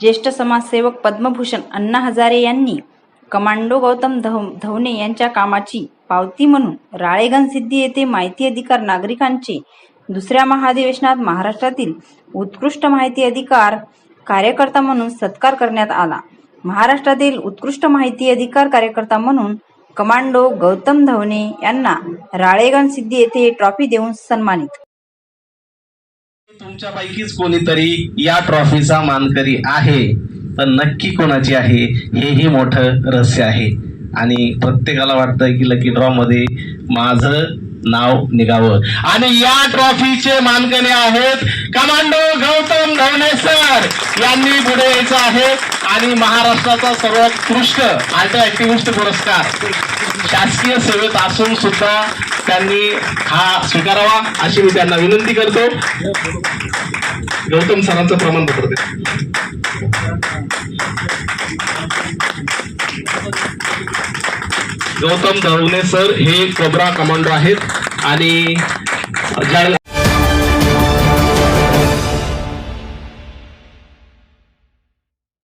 ज्येष्ठ समाजसेवक पद्मभूषण अण्णा हजारे यांनी कमांडो गौतम धव धवने यांच्या कामाची पावती म्हणून राळेगण सिद्धी येथे माहिती अधिकार नागरिकांचे दुसऱ्या महाधिवेशनात महाराष्ट्रातील उत्कृष्ट माहिती अधिकार कार्यकर्ता म्हणून सत्कार करण्यात आला. महाराष्ट्रातील उत्कृष्ट माहिती अधिकार कार्यकर्ता म्हणून कमांडो गौतम धवने यांना राळेगण सिद्धी येथे ट्रॉफी देऊन सन्मानित तुमच्यापैकीच कोणीतरी या ट्रॉफीचा मानकरी आहे पण नक्की कोणाची आहे हेही मोठं रहस्य आहे. आणि प्रत्येकाला वाटतं की लकी ड्रॉ मध्ये माझं नाव निघावं. आणि या ट्रॉफीचे मानकरी आहेत कमांडो गौतम धवने सर यांनी पुढे यायचं आहे. आणि महाराष्ट्राचा सर्वोत्कृष्ट आल्टो ऍक्टिव्हिस्ट पुरस्कार. शासकीय सेवेत असून सुद्धा त्यांनी हा स्वीकारावा अशी मी त्यांना विनंती करतो. गौतम सरांचं प्रमाणपत्र द्या. गौतम धवणे सर हे कोबरा कमांडो आहेत आणि